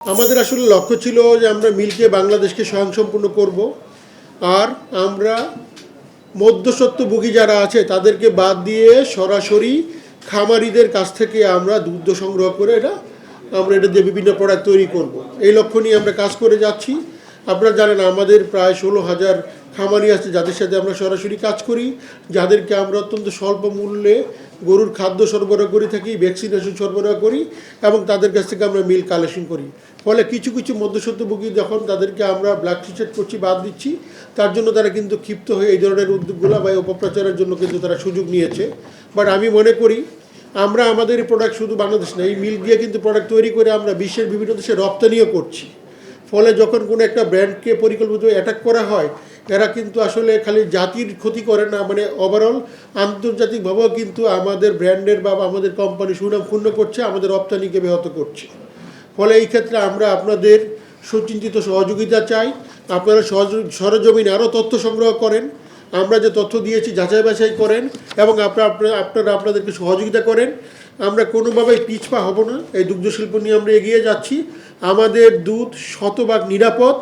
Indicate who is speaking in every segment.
Speaker 1: আমাদের আসলে লক্ষ্য ছিল যে আমরা মিলকে বাংলাদেশকে স্বয়ংসম্পূর্ণ করব আর আমরা মধ্যস্বত্বভোগী যারা আছে, তাদেরকে বাদ দিয়ে সরাসরি খামারিদের কাছ থেকে আমরা দুগ্ধ সংগ্রহ করে এটা, আমরা এটা দিয়ে বিভিন্ন প্রোডাক্ট তৈরি করব। এই লক্ষ্য নিয়ে আমরা কাজ করে যাচ্ছি আপনারা জানেন আমাদের প্রায় ষোলো হাজার খামারি আছে, যাদের সাথে আমরা সরাসরি কাজ করি, যাদেরকে আমরা অত্যন্ত স্বল্প মূল্যে গরুর খাদ্য সরবরাহ করে থাকি ভ্যাকসিনেশন সরবরাহ করি এবং তাদের কাছ থেকে আমরা মিল কালেকশন করি। ফলে কিছু কিছু মধ্যস্বত্বভোগী যখন তাদেরকে আমরা ব্ল্যাক টিচার করছি, বাদ দিচ্ছি, তার জন্য তারা কিন্তু ক্ষিপ্ত হয়ে এই ধরনের উদ্যোগগুলো বা অপপ্রচারের জন্য কিন্তু তারা সুযোগ নিয়েছে। বাট আমি মনে করি, আমরা আমাদের প্রোডাক্ট শুধু বাংলাদেশ না, এই মিল দিয়ে কিন্তু প্রোডাক্ট তৈরি করে আমরা বিশ্বের বিভিন্ন দেশে রপ্তানিও করছি। ফলে যখন কোনো একটা ব্র্যান্ডকে পরিকল্পিত অ্যাটাক করা হয় এরা কিন্তু আসলে খালি জাতির ক্ষতি করে না মানে ওভারঅল আন্তর্জাতিকভাবেও কিন্তু আমাদের ব্র্যান্ডের বা আমাদের কোম্পানি সুনাম ক্ষুণ্ণ করছে, আমাদের রপ্তানিকে ব্যাহত করছে। ফলে এই ক্ষেত্রে আমরা আপনাদের সুচিন্তিত সহযোগিতা চাই। আপনারা সরজমিনে আরও তথ্য সংগ্রহ করেন। আমরা যে তথ্য দিয়েছি যাচাই বাছাই করেন এবং আপনারা আপনারা আপনাদেরকে সহযোগিতা করেন। আমরা কোনোভাবেই পিছপা হব না, এই দুগ্ধ শিল্প নিয়ে আমরা এগিয়ে যাচ্ছি। আমাদের দুধ শতভাগ নিরাপদ।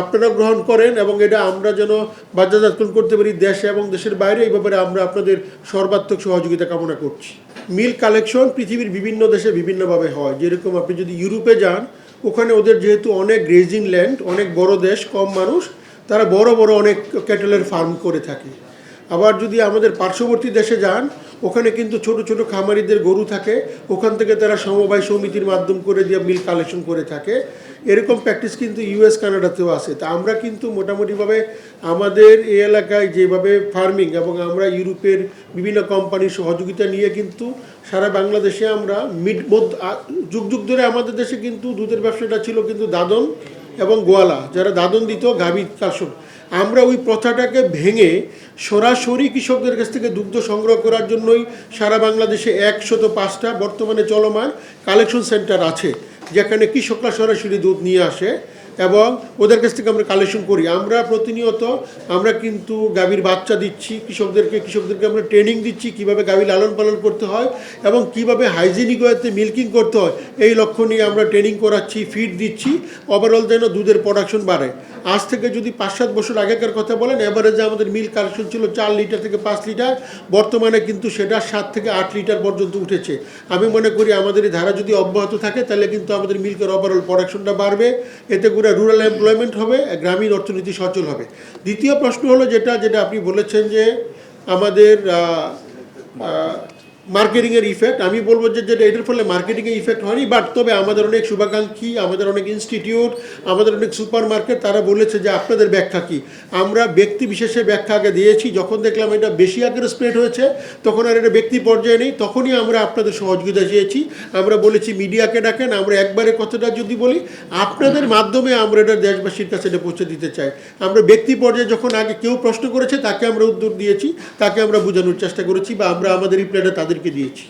Speaker 1: আপনারা গ্রহণ করেন এবং এটা আমরা যেন বাজারজাতকরণ করতে পারি দেশে এবং দেশের বাইরে, এই ব্যাপারে আমরা আপনাদের সর্বাত্মক সহযোগিতা কামনা করছি। মিল কালেকশন পৃথিবীর বিভিন্ন দেশে বিভিন্নভাবে হয়। যেরকম আপনি যদি ইউরোপে যান, ওখানে ওদের যেহেতু অনেক গ্রেজিং ল্যান্ড অনেক বড় দেশ, কম মানুষ, তারা বড় বড় অনেক ক্যাটেলের ফার্ম করে থাকে। আবার যদি আমাদের পার্শ্ববর্তী দেশে যান, ওখানে কিন্তু ছোট ছোট খামারিদের গরু থাকে, ওখান থেকে তারা সমবায় সমিতির মাধ্যম করে দিয়ে মিল কালেকশন করে থাকে। এরকম প্র্যাকটিস কিন্তু ইউএস কানাডাতেও আছে। তা আমরা কিন্তু মোটামুটিভাবে আমাদের এই এলাকায় যেভাবে ফার্মিং এবং আমরা ইউরোপের বিভিন্ন কোম্পানির সহযোগিতা নিয়ে কিন্তু সারা বাংলাদেশে আমরা মিড মধ্য যুগ যুগ ধরে আমাদের দেশে কিন্তু দুধের ব্যবসাটা ছিল কিন্তু দাদন এবং গোয়ালা। যারা দাদন দিত, গাভী কাশন আমরা ওই প্রথাটাকে ভেঙে সরাসরি কৃষকদের কাছ থেকে দুগ্ধ সংগ্রহ করার জন্যই সারা বাংলাদেশে একশত পাঁচটা বর্তমানে চলমান কালেকশন সেন্টার আছে। যেখানে কৃষকরা সরাসরি দুধ নিয়ে আসে এবং ওদের কাছ থেকে আমরা কালেকশন করি। আমরা প্রতিনিয়ত আমরা কিন্তু গাভীর বাচ্চা দিচ্ছি, কৃষকদেরকে কৃষকদেরকে আমরা ট্রেনিং দিচ্ছি কীভাবে গাভী লালন পালন করতে হয় এবং কীভাবে হাইজিনিক ওয়েতে মিল্কিং করতে হয়। এই লক্ষ্য নিয়ে আমরা ট্রেনিং করাচ্ছি ফিড দিচ্ছি ওভারঅল যেন দুধের প্রোডাকশন বাড়ে। আজ থেকে যদি পাঁচ সাত বছর আগেকার কথা বলেন এভারেজে আমাদের মিল্ক কালেকশন ছিল চার লিটার থেকে পাঁচ লিটার, বর্তমানে কিন্তু সেটা সাত থেকে আট লিটার পর্যন্ত উঠেছে। আমি মনে করি আমাদের এই ধারা যদি অব্যাহত থাকে, তাহলে কিন্তু আমাদের মিল্কের ওভারঅল প্রোডাকশনটা বাড়বে। এতে রুরাল এমপ্লয়মেন্ট হবে গ্রামীণ অর্থনীতি সচল হবে। দ্বিতীয় প্রশ্ন হলো যেটা যেটা আপনি বলেছেন যে আমাদের মার্কেটিংয়ের ইফেক্ট আমি বলব যে যেটা এটার ফলে মার্কেটিংয়ের ইফেক্ট হয়নি বাট তবে আমাদের অনেক শুভাকাঙ্ক্ষী, আমাদের অনেক ইনস্টিটিউট আমাদের অনেক সুপার মার্কেট তারা বলেছে যে আপনাদের ব্যাখ্যা কী? আমরা ব্যক্তি বিশেষে ব্যাখ্যা আগে দিয়েছি, যখন দেখলাম এটা বেশি আকারে স্প্রেড হয়েছে, তখন আর এটা ব্যক্তি পর্যায়ে নেই, তখনই আমরা আপনাদের সহযোগিতা চেয়েছি। আমরা বলেছি, মিডিয়াকে ডাকেন, আমরা একবারে কথাটা যদি বলি, আপনাদের মাধ্যমে আমরা এটা দেশবাসীর কাছে এটা পৌঁছে দিতে চাই। আমরা ব্যক্তি পর্যায়ে যখন আগে কেউ প্রশ্ন করেছে, তাকে আমরা উত্তর দিয়েছি, তাকে আমরা বোঝানোর চেষ্টা করেছি বা আমরা আমাদের রিপ্লাইটা তাদেরকে দিয়েছি